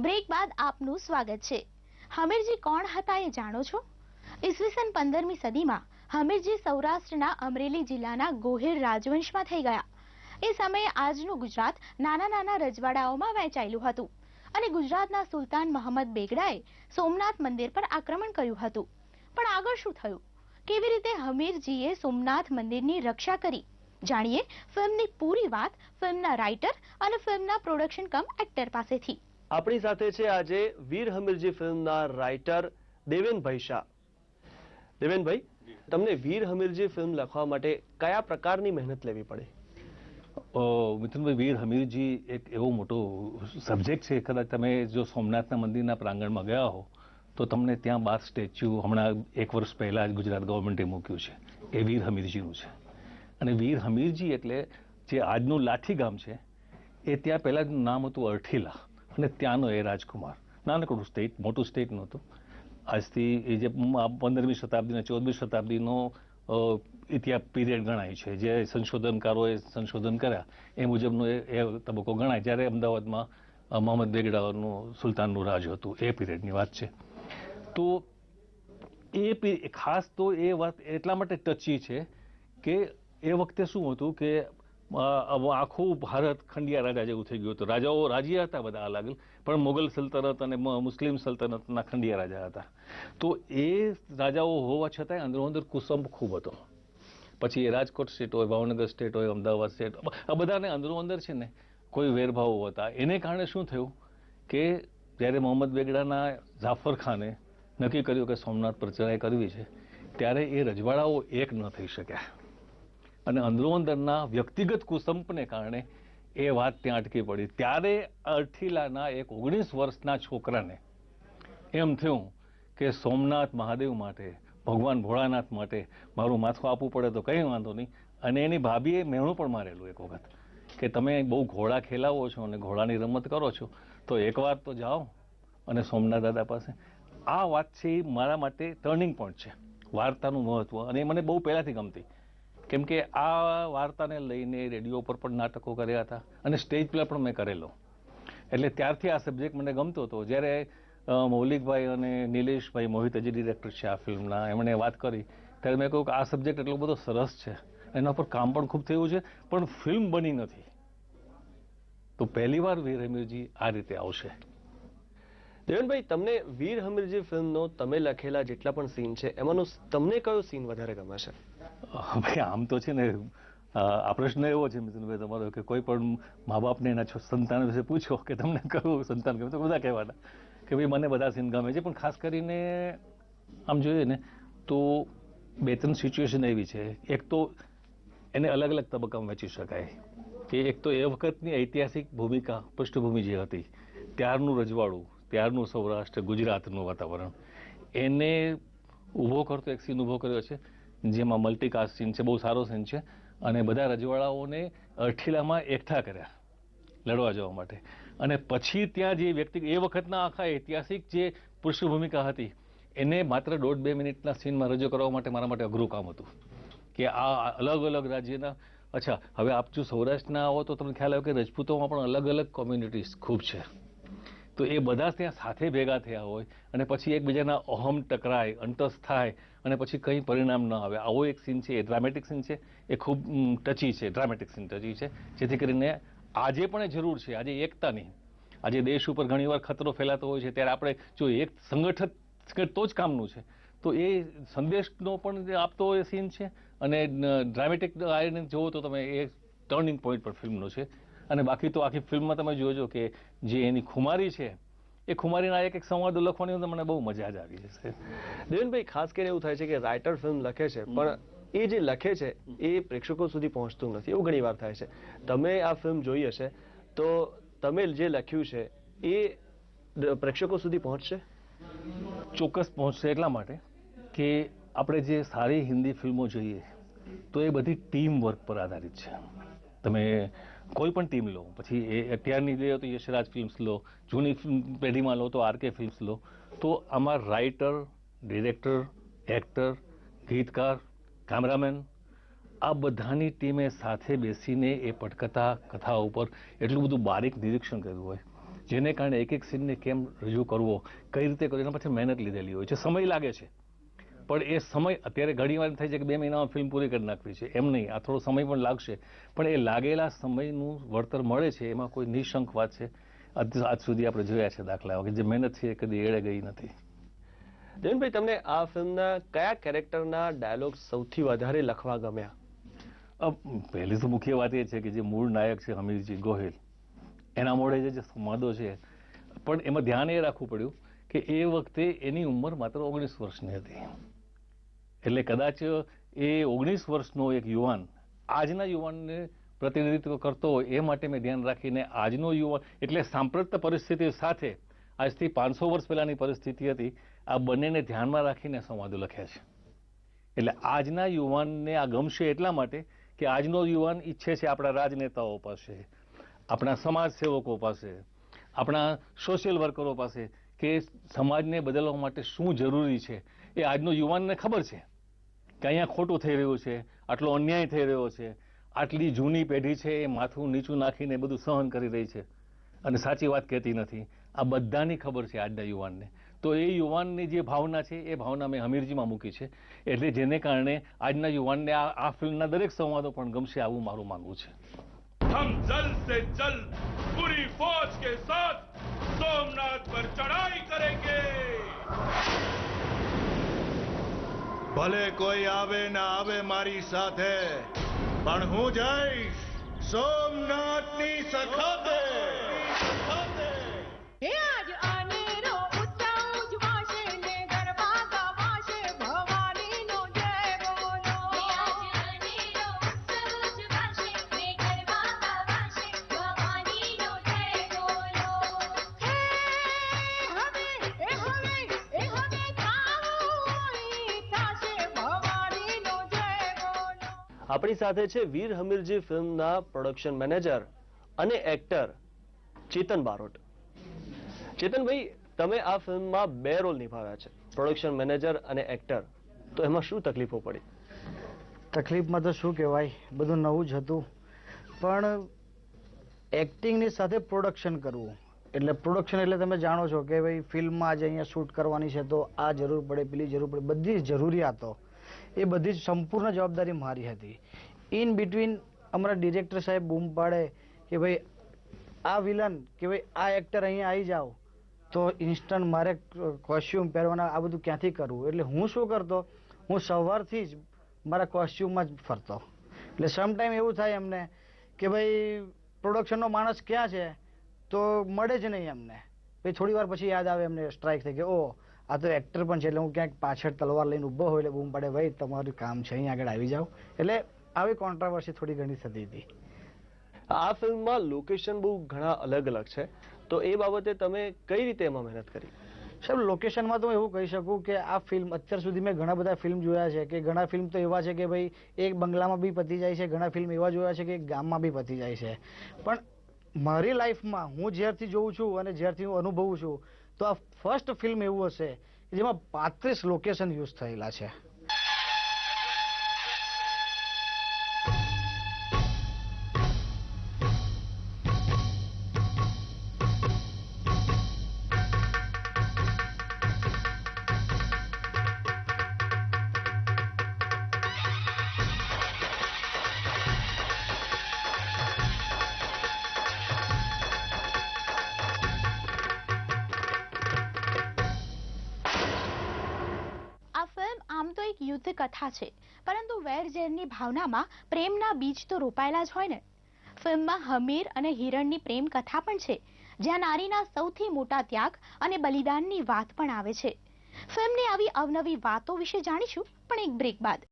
Break બાદ આપનું સ્વાગત છે. હમીરજી કોણ હતા એ જાણો છો? ઈસવીસન પંદરમી સદીમાં હમીરજી સૌરાષ્ટ્રના અમરેલી જિલ્લાના ગોહિર રાજવંશમાં થઈ ગયા. એ સમયે આજનું ગુજરાત નાના નાના રજવાડાઓમાં વહેંચાયેલું હતું અને ગુજરાતના સુલતાન મહંમદ બેગડાએ સોમનાથ મંદિર પર આક્રમણ કર્યું હતું. પણ આગળ શું થયું? કેવી રીતે હમીરજીએ સોમનાથ મંદિરની રક્ષા કરી? જાણીએ ફિલ્મની પૂરી વાત ફિલ્મના રાઇટર અને ફિલ્મના પ્રોડક્શન કમ એક્ટર પાસેથી. આપણી સાથે છે આજે વીર હમીરજી ફિલ્મના રાઇટર દેવેનભાઈ શાહ. દેવેનભાઈ, તમને વીર હમીરજી ફિલ્મ લખવા માટે કયા પ્રકારની મહેનત લેવી પડી? મિથુનભાઈ, વીર હમીરજી એક એવો મોટો સબ્જેક્ટ છે. કદાચ તમે જો સોમનાથના મંદિરના પ્રાંગણમાં ગયા હો, તો તમને ત્યાં બાર સ્ટેચ્યુ હમણાં એક વર્ષ પહેલાં જ ગુજરાત ગવર્મેન્ટે મૂક્યું છે. એ વીર હમીરજીનું છે. અને વીર હમીરજી એટલે જે આજનું લાઠી ગામ છે, એ ત્યાં પહેલાં નામ હતું અરઠીલા અને ત્યાંનો એ રાજકુમાર. નાનકડું સ્ટેટ મોટું સ્ટેટ નહોતું. આજથી એ જે પંદરમી શતાબ્દીના ચૌદમી શતાબ્દીનો ઇતિહાસ પીરિયડ ગણાય છે. જે સંશોધનકારોએ સંશોધન કર્યા, એ મુજબનો એ તબક્કો ગણાય. જ્યારે અમદાવાદમાં મોહમ્મદ બેગડાનું સુલતાનનું રાજ હતું, એ પીરિયડની વાત છે. તો એ ખાસ તો એ વાત એટલા માટે ટચી છે કે એ વખતે શું હતું કે આખું ભારત ખંડિયા રાજા જેવું થઈ ગયું હતું. રાજાઓ રાજ્ય હતા બધા અલગ પણ મુગલ સલ્તનત અને મુસ્લિમ સલ્તનતના ખંડિયા રાજા હતા. તો એ રાજાઓ હોવા છતાંય અંદરો અંદર કુસંબ ખૂબ હતો. પછી એ રાજકોટ સ્ટેટ હોય, ભાવનગર સ્ટેટ હોય, અમદાવાદ સ્ટેટ આ બધાને અંદરો અંદર છે ને કોઈ વેરભાવો હતા. એને કારણે શું થયું કે જ્યારે મોહમ્મદ બેગડાના જાફર ખાને નક્કી કર્યું કે સોમનાથ પર ચઢાઈ કરવી છે, ત્યારે એ રજવાડાઓ એક ન થઈ શક્યા. અને અંદરો અંદરના વ્યક્તિગત કુસંપને કારણે એ વાત ત્યાં અટકી પડી. ત્યારે અરઠીલાના એક ઓગણીસ વર્ષના છોકરાને એમ થયું કે સોમનાથ મહાદેવ માટે, ભગવાન ભોળાનાથ માટે મારું માથું આપવું પડે તો કંઈ વાંધો નહીં. અને એની ભાભીએ મેણું પણ મારેલું એક વખત કે તમે બહુ ઘોડા ખેલાવો છો અને ઘોડાની રમત કરો છો, તો એકવાર તો જાઓ અને સોમનાથ દાદા પાસે. આ વાત છે એ મારા માટે ટર્નિંગ પોઈન્ટ છે, વાર્તાનું મહત્ત્વ અને એ મને બહુ પહેલાંથી ગમતી. કેમ કે આ વાર્તાને લઈને રેડિયો પર પણ નાટકો કર્યા હતા અને સ્ટેજ પ્લે પણ મેં કરેલો. એટલે ત્યારથી આ સબ્જેક્ટ મને ગમતો હતો. જ્યારે મૌલિકભાઈ અને નિલેશભાઈ મોહિત જે ડિરેક્ટર છે આ ફિલ્મના, એમણે વાત કરી, ત્યારે મેં કહ્યું કે આ સબ્જેક્ટ એટલો બધો સરસ છે. એના પર કામ પણ ખૂબ થયું છે, પણ ફિલ્મ બની નથી. તો પહેલીવાર વીર હમીરજી આ રીતે આવશે. દેવનભાઈ, તમને વીર હમીરજી ફિલ્મનો તમે લખેલા જેટલા પણ સીન છે, એમાંનો તમને કયો સીન વધારે ગમે છે? ભાઈ, આમ તો છે ને આ પ્રશ્ન એવો છે મિથુનભાઈ તમારો કે કોઈ પણ મા બાપને એના સંતાન વિશે પૂછો કે તમને કયું સંતાન ગમે, તો બધા કહેવાના કે ભાઈ, મને બધા સીન ગમે છે. પણ ખાસ કરીને આમ જોઈએ ને, તો બે ત્રણ સિચ્યુએશન એવી છે. એક તો એને અલગ અલગ તબક્કામાં વહેંચી શકાય. કે એક તો એ વખતની ઐતિહાસિક ભૂમિકા, પૃષ્ઠભૂમિ જે હતી, ત્યારનું રજવાડું, ત્યારનું સૌરાષ્ટ્ર, ગુજરાતનું વાતાવરણ, એને ઊભો કરતો, એક સીન ઊભો કર્યો છે. જેમાં મલ્ટીકાસ્ટ સીન છે, બહુ સારો સીન છે. અને બધા રજવાડાઓને અઠીલામાં એકઠા કર્યા લડવા જવા માટે. અને પછી ત્યાં જે વ્યક્તિ, એ વખતના આખા ઐતિહાસિક જે પૃષ્ઠભૂમિકા હતી, એને માત્ર દોઢ બે મિનિટના સીનમાં રજૂ કરવા માટે મારા માટે અઘરું કામ હતું. કે આ અલગ અલગ રાજ્યના, અચ્છા, હવે આપ જો સૌરાષ્ટ્રના આવો તો તમને ખ્યાલ આવે કે રજપૂતોમાં પણ અલગ અલગ કોમ્યુનિટીઝ ખૂબ છે. તો એ બધા ત્યાં સાથે ભેગા થયા હોય અને પછી એકબીજાના અહમ ટકરાય અંટસ થાય અને પછી કંઈ પરિણામ ન આવે. આવો એક સીન છે, એ ડ્રામેટિક સીન છે. એ ખૂબ ટચી છે ડ્રામેટિક સીન ટચી છે. જેથી કરીને આજે પણ જરૂર છે. આજે એકતાની આજે દેશ ઉપર ઘણીવાર ખતરો ફેલાતો હોય છે. ત્યારે આપણે જો એક સંગઠન તો જ કામનું છે. તો એ સંદેશનો પણ આપતો એ સીન છે. અને ડ્રામેટિક આઈને જુઓ તો તમે એ ટર્નિંગ પોઈન્ટ પર ફિલ્મનો છે. અને બાકી તો આખી ફિલ્મમાં તમે જોજો કે જે એની ખુમારી છે એ ખુમારીના એક એક સંવાદો લખવાની તો મને બહુ મજા જ આવી જશે. દેવેનભાઈ ખાસ કરીને એવું થાય છે કે રાઇટર ફિલ્મ લખે છે પણ એ જે લખે છે એ પ્રેક્ષકો સુધી પહોંચતું નથી. એવું ઘણી વાર થાય છે. તમે આ ફિલ્મ જોઈ હશે તો તમે જે લખ્યું છે એ પ્રેક્ષકો સુધી પહોંચશે? ચોક્કસ પહોંચશે એટલા માટે કે આપણે જે સારી હિન્દી ફિલ્મો જોઈએ તો એ બધી ટીમ વર્ક પર આધારિત છે. તમે કોઈ પણ ટીમ લો. પછી એ અત્યારની લે તો યશરાજ ફિલ્મ્સ લો, જૂની પેઢીમાં લો તો આરકે ફિલ્મ્સ લો. તો આમાં રાઇટર, ડિરેક્ટર, એક્ટર, ગીતકાર, કેમેરામેન, આ બધાની ટીમે સાથે બેસીને એ પટકથા, કથા ઉપર એટલું બધું બારીક નિરીક્ષણ કર્યું હોય, જેને કારણે એક એક સીનને કેમ રજૂ કરવો, કઈ રીતે કરવો, એના પછી મહેનત લીધેલી હોય છે. સમય લાગે છે. પણ એ સમય અત્યારે ઘણી વાર થાય છે કે બે મહિનામાં ફિલ્મ પૂરી કરી નાખવી છે. એમ નહીં. આ થોડો સમય પણ લાગશે. પણ એ લાગેલા સમયનું વળતર મળે છે એમાં કોઈ નિશંક વાત છે? આજ સુધી આપણે જોયા છે દાખલાઓ કે જે મહેનત છે એ કદી એળે ગઈ નથી. દેવનભાઈ તમને આ ફિલ્મના કયા કેરેક્ટરના ડાયલોગ સૌથી વધારે લખવા ગમ્યા? પહેલી તો મુખ્ય વાત એ છે કે જે મૂળ નાયક છે હમીરજી ગોહિલ એના મોઢે જે સંવાદો છે. પણ એમાં ધ્યાન એ રાખવું પડ્યું કે એ વખતે એની ઉંમર માત્ર ઓગણીસ વર્ષની હતી. એટલે કદાચ એ ઓગણીસ વર્ષનો એક યુવાન આજના યુવાનને પ્રતિનિધિત્વ કરતો હોય એ માટે મેં ધ્યાન રાખીને આજનો યુવાન, એટલે સાંપ્રત પરિસ્થિતિ સાથે આજથી પાંચસો વર્ષ પહેલાની પરિસ્થિતિ હતી, આ બંનેને ધ્યાનમાં રાખીને સંવાદો લખ્યા છે. એટલે આજના યુવાનને આ ગમશે એટલા માટે કે આજનો યુવાન ઈચ્છે છે આપણા રાજનેતાઓ પાસે, આપણા સમાજ સેવકો પાસે, આપણા સોશિયલ વર્કરો પાસે કે સમાજને બદલવા માટે શું જરૂરી છે એ આજનો યુવાનને ખબર છે. કે અહીંયા ખોટું થઈ રહ્યું છે, આટલો અન્યાય થઈ રહ્યો છે, આટલી જૂની પેઢી છે એ માથું નીચું નાખીને બધું સહન કરી રહી છે. અને સાચી વાત કહેતી નથી. આ બધાની ખબર છે આજના યુવાનને. તો એ યુવાનની જે ભાવના છે એ ભાવના મેં હમીરજીમાં મૂકી છે. એટલે જેને કારણે આજના યુવાનને આ આ ફિલ્મના દરેક સંવાદો પણ ગમશે આવું મારું માનવું છે. હમ જલ્દ સે જલ્દ પૂરી ફોજ કે સાથ, સોમનાથ પર ચઢાઈ કરેંગે. ભલે કોઈ આવે ના આવે મારી સાથે પણ હું જઈશ સોમનાથની સખાતે આપણી સાથે છે વીર હમીરજી ફિલ્મના પ્રોડક્શન મેનેજર અને એક્ટર ચેતન બારોટ. ચેતનભાઈ, તમે આ ફિલ્મમાં બે રોલ નિભાવ્યા છે પ્રોડક્શન મેનેજર અને એક્ટર તો એમાં શું તકલીફો પડી? તકલીફમાં તો શું કહેવાય, બધું નવું જ હતું. પણ એક્ટિંગની સાથે પ્રોડક્શન કરવું. એટલે પ્રોડક્શન એટલે તમે જાણો છો કે ભાઈ, ફિલ્મમાં આજે અહીંયા શૂટ કરવાની છે તો આ જરૂર પડે, પેલી જરૂર પડે, બધી જરૂરિયાતો. એ બધી સંપૂર્ણ જવાબદારી મારી હતી. ઇન બિટવીન અમારા ડિરેક્ટર સાહેબ બૂમ પાડે કે ભાઈ, આ વિલન કે ભાઈ, આ એક્ટર અહીંયા આવી જાઓ. તો ઇન્સ્ટન્ટ મારે કોસ્ચ્યુમ પહેરવાના, આ બધું ક્યાંથી કરવું? એટલે હું શું કરતો? હું સવારથી જ મારા કોસ્ચ્યુમમાં જ ફરતો. એટલે સમ ટાઈમ એવું થાય એમને કે ભાઈ પ્રોડક્શનનો માણસ ક્યાં છે? તો મળે જ નહીં એમને પછી થોડી વાર પછી યાદ આવે એમને સ્ટ્રાઇક થઈ કે ઓ આ તો એક્ટર પણ છે એટલે હું ક્યાંક પાછળ તલવાર લઈને ઊભો હોય એટલે બૂમ પડે ભાઈ તમારું કામ છે અહીં આગળ આવી જાઓ. એટલે આવી કોન્ટ્રાવર્સી થોડી ઘણી થતી હતી. આ ફિલ્મમાં લોકેશન બહુ ઘણા અલગ અલગ છે. તો એ બાબતે તમે કઈ રીતે એમાં મહેનત કરી? સાહેબ લોકેશનમાં તો હું એવું કહી શકું કે આ ફિલ્મ અત્યાર સુધી મેં ઘણા બધા ફિલ્મ જોયા છે કે ઘણા ફિલ્મ તો એવા છે કે ભાઈ એક બંગલામાં બી પતી જાય છે ઘણા ફિલ્મ એવા જોયા છે કે ગામમાં બી પતી જાય છે. પણ મારી લાઈફમાં હું જ્યારથી જોઉં છું અને જ્યારથી હું અનુભવું છું તો આ ફર્સ્ટ ફિલ્મ એવું હશે કે જેમાં પાંત્રીસ લોકેશન યુઝ થયેલા છે. એક યુદ્ધ કથા છે. પરંતુ વેર ઝેરની ભાવનામાં પ્રેમના બીજ તો રોપાયેલા જ હોય ને. ફિલ્મમાં હમીર અને હિરણની પ્રેમ કથા પણ છે. જ્યાં નારીના સૌથી મોટા ત્યાગ અને બલિદાનની વાત પણ આવે છે. ફિલ્મની આવી અવનવી વાતો વિશે જાણીશું, પણ એક બ્રેક બાદ.